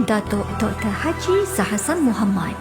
Datuk Dr. Haji Zahasan Muhammad.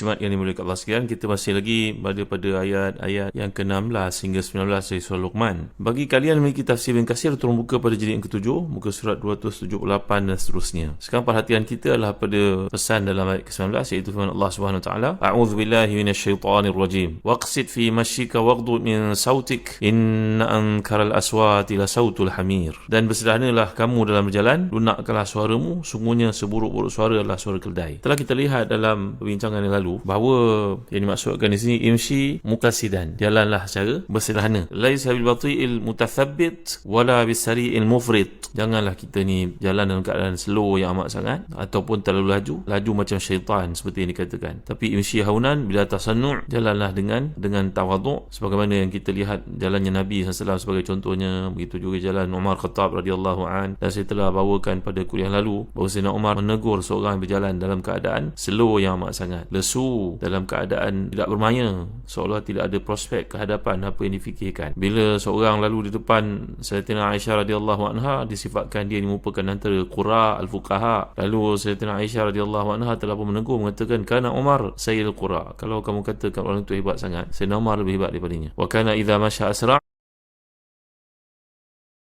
Simat yang dimuliakan Allah sekalian, kita masih lagi pada pada ayat-ayat yang ke-16 hingga 19 dari surah Luqman. Bagi kalian yang memiliki tafsir yang kasir, turun buka pada jilid yang ke-7, muka surat 278 dan seterusnya. Sekarang perhatian kita adalah pada pesan dalam ayat ke-19 iaitu firman Allah Taala, "A'udzu billahi minasyaitonir rajim. Waqsid fi mashika waghdud min sautik, inna ankaral aswati la sautul hamir." Dan bersederhanalah kamu dalam berjalan, lunakkanlah suaramu, sungguhnya seburuk-buruk suara adalah suara keldai. Telah kita lihat dalam perbincangan yang lalu bahawa yang dimaksudkan di sini imshi muqasidan jalanlah secara bersederhana. Laisa bil batil mutathabbit wala bisari'il mufrid. Janganlah kita ni jalan dalam keadaan slow yang amat sangat ataupun terlalu laju laju macam syaitan seperti yang dikatakan. Tapi imshi haunan bila tasannu' jalanlah dengan dengan tawaduk sebagaimana yang kita lihat jalannya Nabi SAW sebagai contohnya. Begitu juga jalan Umar Khattab radhiyallahu an. Dan saya telah bawakan pada kuliah lalu bahawa Sayyidina Umar menegur seorang berjalan dalam keadaan slow yang amat sangat. Lesu dalam keadaan tidak bermaya seolah tidak ada prospek kehadapan apa yang difikirkan. Bila seorang lalu di depan Sayyidina Aisyah radhiyallahu anha disifatkan dia merupakan antara qura al-fuqaha. Lalu Sayyidina Aisyah radhiyallahu anha telah pun menegur mengatakan kana Umar sayyidul qura. Kalau kamu katakan orang itu hebat sangat Sayyidina Umar lebih hebat daripadanya. Wa kana idza masya asra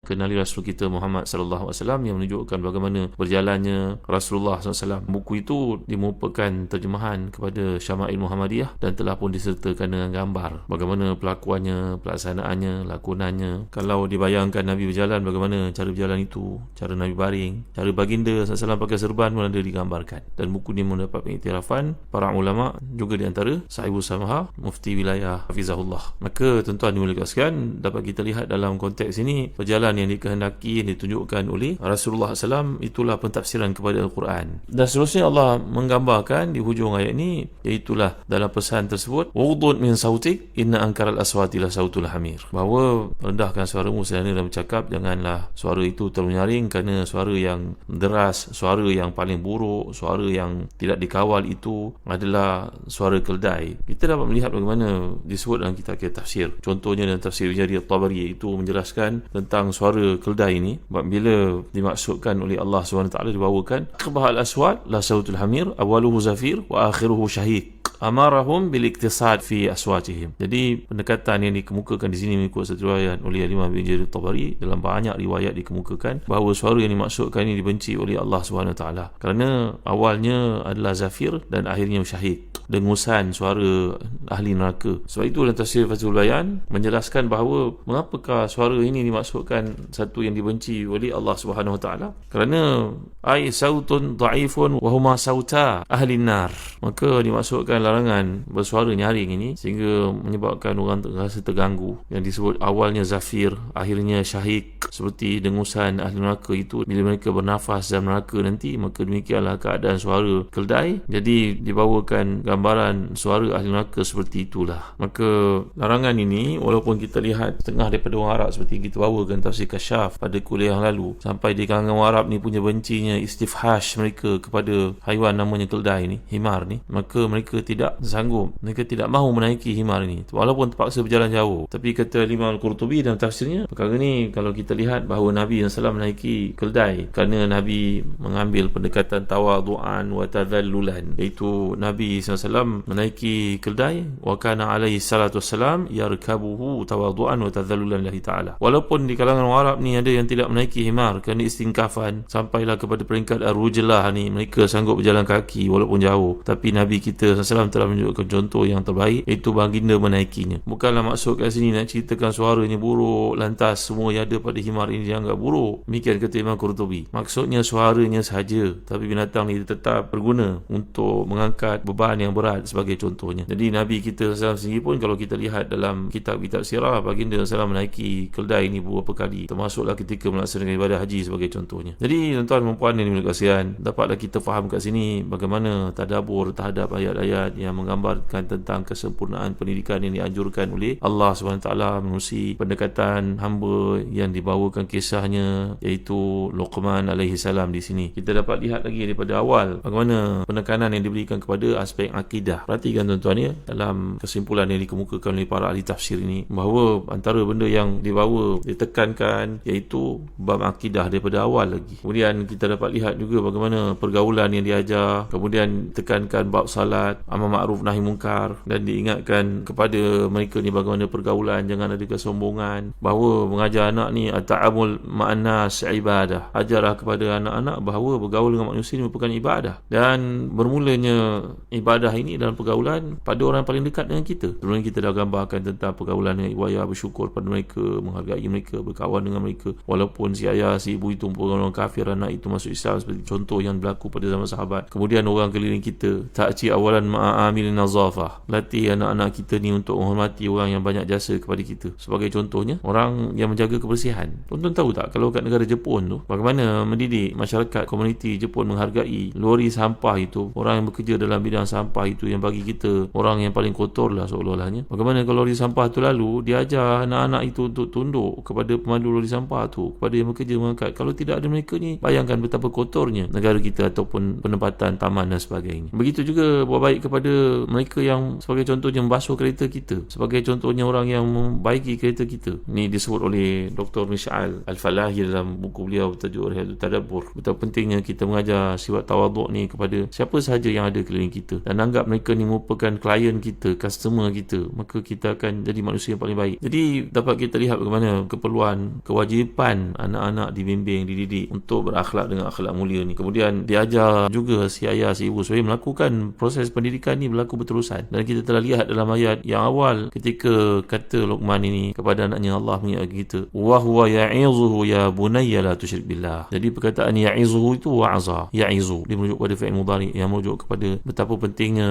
kenali Rasul kita Muhammad sallallahu alaihi wasallam yang menunjukkan bagaimana berjalannya Rasulullah SAW. Buku itu merupakan terjemahan kepada Syama'il Muhammadiyah dan telah pun disertakan dengan gambar. Bagaimana pelakuannya, pelaksanaannya, lakonannya. Kalau dibayangkan Nabi berjalan, bagaimana cara berjalan itu, cara Nabi baring, cara baginda SAW pakai serban pun ada digambarkan. Dan buku ini mendapat pengiktirafan para ulama juga di antara Sahibu Samaha, Mufti Wilayah Hafizahullah. Maka tuan-tuan dimulakan dapat kita lihat dalam konteks ini, perjalanan yang dikehendaki yang ditunjukkan oleh Rasulullah SAW itulah pentafsiran kepada Al-Quran. Dan seterusnya Allah menggambarkan di hujung ayat ini iaitulah dalam pesan tersebut wudud min sautik inna angkaral aswati la sautul hamir. Bahawa rendahkan suaramu sedana dalam bercakap janganlah suara itu terlalu nyaring kerana suara yang deras suara yang paling buruk suara yang tidak dikawal itu adalah suara keldai kita dapat melihat bagaimana disebut dalam kitab kitab tafsir. Contohnya dalam tafsir Jari Tabari itu menjelaskan tentang suara keldai ini bila dimaksudkan oleh Allah SWT dibawakan kebahal aswad la sautul hamir awaluhu zafir wa akhiruhu syahid amarahum bil iktisad fi aswatihim. Jadi pendekatan yang dikemukakan di sini mengikut satu riwayat oleh Imam bin Jarir Tabari dalam banyak riwayat dikemukakan bahawa suara yang dimaksudkan ini dibenci oleh Allah SWT kerana awalnya adalah zafir dan akhirnya syahid dengusan suara ahli neraka. Sebab itu dalam tafsir Fathul Bayan menjelaskan bahawa mengapakah suara ini dimaksudkan satu yang dibenci oleh Allah Subhanahu Wa kerana ai sautun dhaifun wa huma sauta ahli nar. Maka dimaksudkan larangan bersuara nyaring ini sehingga menyebabkan orang terasa terganggu. Yang disebut awalnya zafir akhirnya syahik seperti dengusan ahli neraka itu. Bila mereka bernafas dalam neraka nanti maka demikianlah keadaan suara keldai jadi dibawakan gambaran suara ahli neraka seperti itulah. Maka larangan ini walaupun kita lihat setengah daripada orang Arab seperti kita bawakan tafsir kasyaf pada kuliah yang lalu sampai di kalangan orang Arab ni punya bencinya istifhash mereka kepada haiwan namanya keldai ni himar ni maka mereka tidak sanggup mereka tidak mahu menaiki himar ini. Walaupun terpaksa berjalan jauh. Tapi kata Imam Al-Qurtubi dalam tafsirnya perkara ini kalau kita lihat bahawa Nabi SAW menaiki keldai kerana Nabi mengambil pendekatan tawadu'an wa tadhallulan. Iaitu Nabi SAW menaiki keldai wa kana alaihi salatu wassalam yarkabuhu tawadu'an wa tadhallulan lahi ta'ala. Walaupun di kalangan Arab ni ada yang tidak menaiki himar kerana istingkafan sampailah kepada peringkat ar-rujlah ni mereka sanggup berjalan kaki walaupun jauh. Tapi Nabi kita SAW SAW telah menunjukkan contoh yang terbaik iaitu baginda menaikinya. Bukanlah maksud kat sini nak ceritakan suaranya buruk lantas semua yang ada pada himar ini dianggap buruk. Demikian kata Imam Qurtubi. Maksudnya suaranya sahaja tapi binatang ini tetap berguna untuk mengangkat beban yang berat sebagai contohnya. Jadi Nabi kita SAW sendiri pun kalau kita lihat dalam kitab-kitab sirah baginda SAW menaiki keldai ini beberapa kali. Termasuklah ketika melaksanakan ibadah haji sebagai contohnya. Jadi tuan-tuan dan puan yang dimiliki kasihan dapatlah kita faham kat sini bagaimana tadabur terhadap ayat-ayat yang menggambarkan tentang kesempurnaan pendidikan yang dianjurkan oleh Allah SWT menerusi pendekatan hamba yang dibawakan kisahnya iaitu Luqman alaihi salam di sini. Kita dapat lihat lagi daripada awal bagaimana penekanan yang diberikan kepada aspek akidah. Perhatikan tuan-tuan ya dalam kesimpulan yang dikemukakan oleh para ahli tafsir ini bahawa antara benda yang dibawa ditekankan iaitu bab akidah daripada awal lagi. Kemudian kita dapat lihat juga bagaimana pergaulan yang diajar kemudian tekankan bab salat amar ma'ruf nahi mungkar. Dan diingatkan kepada mereka ni bagaimana pergaulan jangan ada kesombongan. Bahawa mengajar anak ni at-ta'amul ma'annas ibadah. Ajarlah kepada anak-anak bahawa bergaul dengan manusia ini merupakan ibadah. Dan bermulanya ibadah ini dalam pergaulan pada orang paling dekat dengan kita. Sebelum kita dah gambarkan tentang pergaulan yang ibu ayah bersyukur pada mereka menghargai mereka berkawan dengan mereka. Walaupun si ayah si ibu itu merupakan orang kafir anak itu masuk Islam seperti contoh yang berlaku pada zaman sahabat. Kemudian orang keliling kita takci awalan ma'amil nazafah. Latih anak-anak kita ni untuk menghormati orang yang banyak jasa kepada kita. Sebagai contohnya orang yang menjaga kebersihan. Tuan-tuan tahu tak kalau kat negara Jepun tu bagaimana mendidik masyarakat komuniti Jepun menghargai lori sampah itu? Orang yang bekerja dalam bidang sampah itu yang bagi kita orang yang paling kotor lah seolah-olahnya. Bagaimana kalau lori sampah tu lalu dia ajar anak-anak itu untuk tunduk kepada pemandu lori sampah tu kepada yang bekerja mengangkat. Kalau tidak ada mereka ni bayangkan betapa kotornya negara kita ataupun penempatan taman dan sebagainya. Begitu juga buat baik kepada mereka yang sebagai contohnya membasuh kereta kita sebagai contohnya orang yang membaiki kereta kita. Ini disebut oleh Dr. Mish'al Al-Falahi dalam buku beliau bertajuk Rihadul Tadabbur. Betapa pentingnya kita mengajar sifat tawaduk ni kepada siapa sahaja yang ada keliling kita. Dan anggap mereka ni merupakan klien kita customer kita maka kita akan jadi manusia yang paling baik. Jadi dapat kita lihat bagaimana keperluan kewajipan anak-anak dibimbing dididik untuk berakhlak dengan akhlak mulia ni. Kemudian diajar juga si ayah si ibu supaya melakukan proses pendidikan ni berlaku berterusan. Dan kita telah lihat dalam ayat yang awal ketika kata Luqman ini kepada anaknya Allah mengingatkan kita wa huwa ya'izuhu ya bunayya la tusyrik billah. Jadi perkataan ya'izuhu itu wa'za ya'izu. Dia merujuk kepada fi'il mudhari yang merujuk kepada betapa pentingnya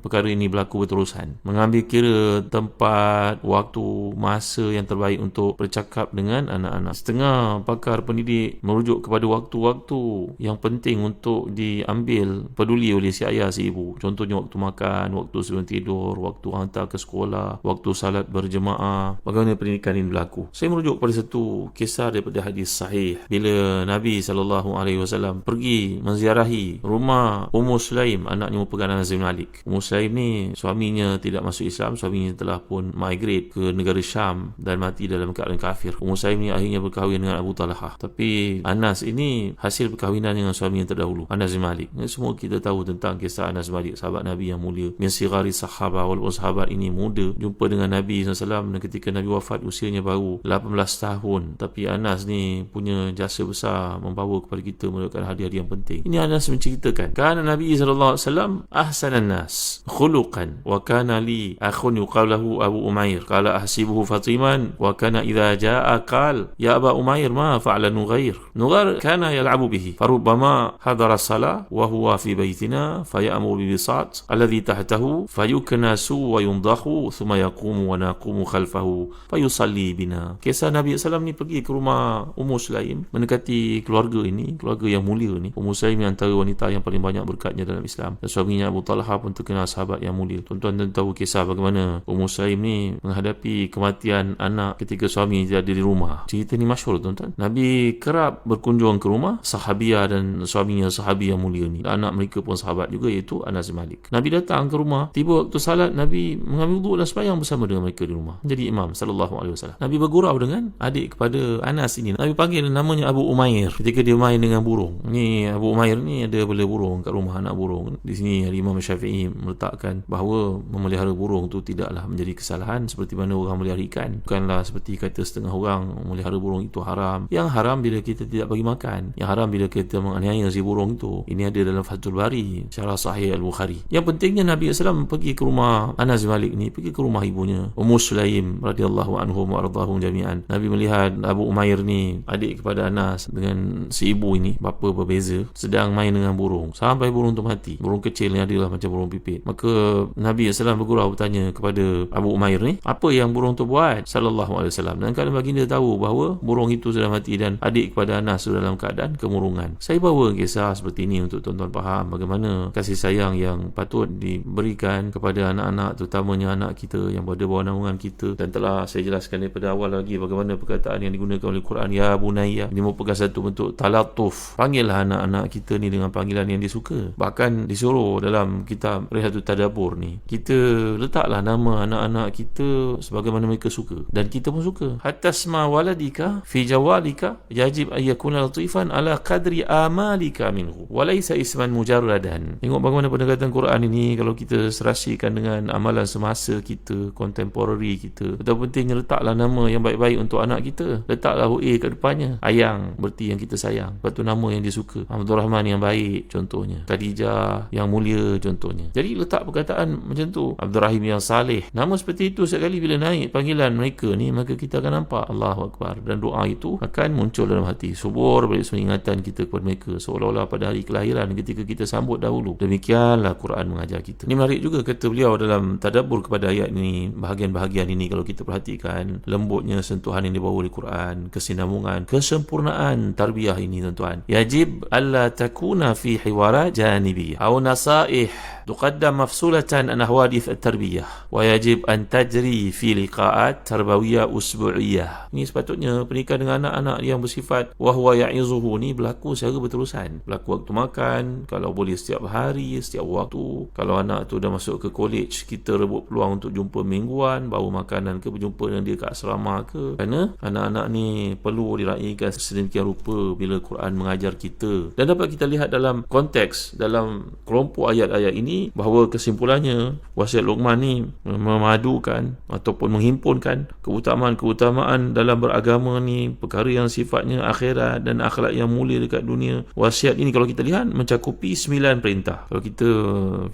perkara ini berlaku berterusan. Mengambil kira tempat waktu masa yang terbaik untuk bercakap dengan anak-anak. Setengah pakar pendidik merujuk kepada waktu-waktu yang penting untuk diambil peduli oleh si ayah si ibu. Contohnya waktu makan waktu sebelum tidur waktu hantar ke sekolah waktu salat berjemaah. Bagaimana pendidikan ini berlaku? Saya merujuk kepada satu kisah daripada hadis sahih. Bila Nabi SAW pergi menziarahi rumah Ummu Sulaim anaknya merupakan Anas bin Malik. Ummu Sulaim ni suaminya tidak masuk Islam suaminya telah pun migrate ke negara Syam dan mati dalam keadaan kafir. Ummu Sulaim ni akhirnya berkahwin dengan Abu Talha tapi Anas ini hasil perkahwinan dengan suami yang terdahulu Anas bin Malik. Ini semua kita tahu tentang kisah Anas bin Malik sahabat Nabi yang mulia. Min sigari sahabat walaupun sahabat ini muda. Jumpa dengan Nabi SAW dan ketika Nabi wafat usianya baru 18 tahun. Tapi Anas ni punya jasa besar membawa kepada kita merupakan hadiah yang penting. Ini Anas menceritakan kerana Nabi SAW ahsanan nas khuluqan wa kana li akhun yuqalahu Abu Umair. Qala ahsibuhu Fatiman wa kana idha jaa qal ya Aba Umair ma fa'ala Nughair Nughair kana yal'abu bihi. Farubbama hadara salah wa huwa fi baytina fayamu bi bisat alladhi tahtahu fayuknasu wa yundakhu thumma yaqumu wa naqumu khalfahu fayusalli bina kisah Nabi SAW ni pergi ke rumah Ummu Sulaim mendekati keluarga ini keluarga yang mulia ni Ummu Sulaim ni antara wanita yang paling banyak berkatnya dalam Islam. Dan suaminya Abu Talha pun terkenal sahabat yang mulia. Tuan-tuan tahu kisah bagaimana Ummu Sulaim ni menghadapi kematian anak ketika suami dia ada di rumah. Cerita ni masyhur tuan-tuan. Nabi kerap berkunjung ke rumah sahabia dan suaminya sahabi yang mulia ni. Anak mereka pun sahabat juga iaitu Anas Malik. Nabi datang ke rumah tiba waktu salat Nabi mengambil wuduk dan sembahyang bersama dengan mereka di rumah. Jadi imam sallallahu alaihi wasallam. Nabi bergurau dengan adik kepada Anas ini. Nabi panggil namanya Abu Umair. Ketika dia main dengan burung. Ni Abu Umair ni ada bela burung kat rumah anak burung. Di sini Imam Syafi'i meletakkan bahawa memelihara burung tu tidaklah menjadi kesalahan seperti mana orang melihara ikan. Bukanlah seperti kata setengah orang memelihara burung itu haram. Yang haram bila kita tidak bagi makan. Yang haram bila kita menganiaya si burung itu. Ini ada dalam Fathul Bari syarah sahih Al-Bukhari. Yang pentingnya Nabi SAW pergi ke rumah Anas Malik ni pergi ke rumah ibunya Ummu Sulaim radhiyallahu anhum wa ardahum jami'an. Nabi melihat Abu Umair ni adik kepada Anas dengan si ibu ini bapa berbeza sedang main dengan burung. Sampai burung tu mati. Burung kecil ni adalah macam burung pipit. Maka Nabi SAW bergurau bertanya kepada Abu Umair ni apa yang burung tu buat? Sallallahu alaihi wasallam. Dan kalau baginda tahu bahawa burung itu sudah mati dan adik kepada Anas sudah dalam keadaan kemurungan. Saya bawa kisah seperti ini untuk tuan-tuan faham bagaimana kasih sayang yang patut diberikan kepada anak-anak terutamanya anak kita yang berada bawah naungan kita. Dan telah saya jelaskan daripada awal lagi bagaimana perkataan yang digunakan oleh Quran ya bunayya. Ini merupakan satu bentuk talatuf. Panggillah anak-anak kita ni dengan panggilan yang disuka bahkan disuruh dalam kitab Rehatul Tadabur ni kita letaklah nama anak-anak kita sebagaimana mereka suka. Dan kita pun suka. Hatta sma waladika fi jawalika yajib ayyakuna latifan ala qadri amalika minhu walaysa isman mujarradan. Tengok bagaimana pendekatan Quran ini kalau kita serasikan dengan amalan semasa kita contemporary kita. Betapa pentingnya letaklah nama yang baik-baik untuk anak kita. Letaklah OA kat depannya. Ayang berarti yang kita sayang. Lepas tu nama yang dia suka. Abdul Rahman yang baik contohnya. Khadijah yang mulia contohnya. Jadi letak perkataan macam tu. Abdul Rahim yang saleh. Nama seperti itu sekali bila naik panggilan mereka ni maka kita akan nampak Allahu Akbar. Dan doa itu akan muncul dalam hati. Subur balik semua ingatan kita kepada mereka. Seolah-olah pada hari kelahiran ketika kita sambut dahulu. Demikianlah Quran mengajar kita. Ini menarik juga kata beliau dalam tadabbur kepada ayat ini, bahagian-bahagian ini kalau kita perhatikan, lembutnya sentuhan yang dibawa oleh Quran, kesinambungan, kesempurnaan tarbiyah ini tuan-tuan. Yajib alla takuna fi hiwara janibiyah aw nasaih tuqaddam mafsulatan an ahwadith at-tarbiyah wa yajib an tajri fi liqaat tarbawiyah usbu'iyah. Ini sepatutnya pernikahan dengan anak-anak yang bersifat wahwa ya'izuhu ni berlaku secara berterusan. Berlaku waktu makan, kalau boleh setiap hari, setiap waktu kalau anak tu dah masuk ke college kita rebut peluang untuk jumpa mingguan bawa makanan ke berjumpa dengan dia kat asrama ke. Kerana anak-anak ni perlu diraikan sedemikian rupa bila Quran mengajar kita. Dan dapat kita lihat dalam konteks dalam kelompok ayat-ayat ini bahawa kesimpulannya wasiat Luqman ni memadukan ataupun menghimpunkan keutamaan-keutamaan dalam beragama ni perkara yang sifatnya akhirat dan akhlak yang mulia dekat dunia. Wasiat ini kalau kita lihat mencakupi sembilan perintah. Kalau kita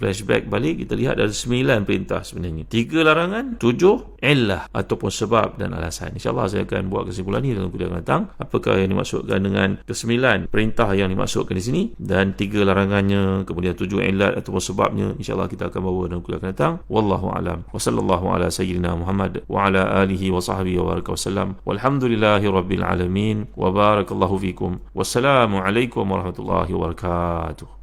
flashback balik kita lihat ada sembilan perintah sebenarnya. Tiga larangan tujuh illah ataupun sebab dan alasan. insyaAllah saya akan buat kesimpulan ini dalam kuliah akan datang. Apakah yang dimaksudkan dengan kesembilan perintah yang dimaksudkan di sini? Dan tiga larangannya kemudian tujuh illat ataupun sebab sebabnya insyaallah kita akan bawa dalam kuliah akan datang. Wallahu alam. Wa sallallahu ala sayyidina muhammad wa ala alihi wa sahbihi wa baraka wasallam. Walhamdulillahi rabbil alamin. Wa barakallahu fikum. Wassalamu alaikum warahmatullahi wabarakatuh